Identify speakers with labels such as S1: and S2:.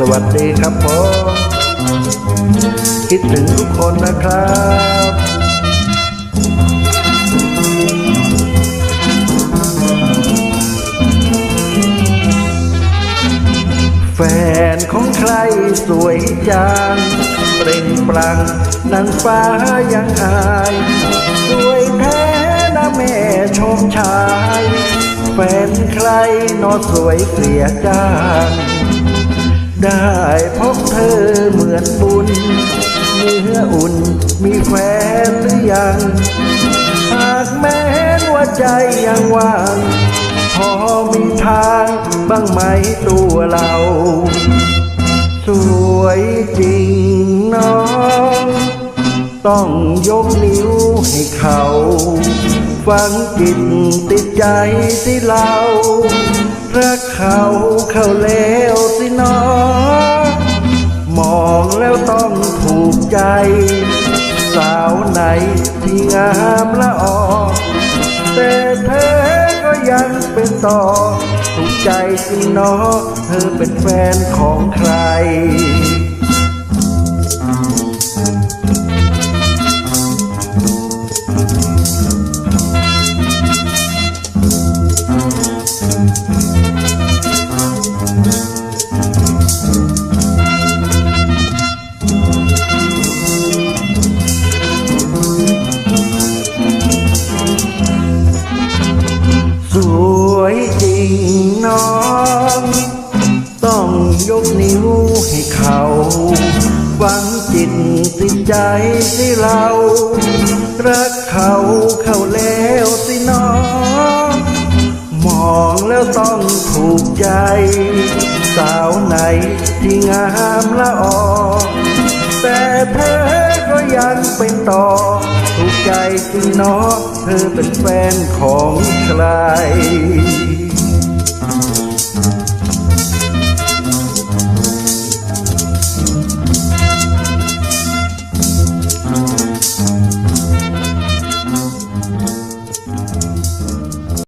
S1: สวัสดีครับผมคิดถึงทุกคนนะครับแฟนของใครสวยจังเปล่งปลั่งนางฟ้ายังอาย สวยแท้นะแม่ชมชาย แฟนใครนอสวยเสียจัง ได้พบเธอเหมือนบุญเนื้ออุ่นมีแฟนหรือยัง หากแม้นว่าใจยังว่าง พอมีทางบ้างไหมตัวเรา สวยจริงน้อง ต้องยกนิ้วให้เขา ฟังจิตติดใจสิเรารักเขาเขาแล้ ใจ สาวไหนที่งามละออแต่เธอก็ยังเป็นต่อถูกใจจริงเนาะเธอเป็นแฟนของใคร วยจริงน้อง ต้องยกนิ้วให้เขาฟังจิตติดใจสิเรา รักเขาเข้าแล้วสิน้อง มองแล้วต้องถูกใจ สาวไหนที่งามละออแต่เธอ ยังเป็นต่อ ถูกใจจริงเนาะเธอเป็นแฟนของใคร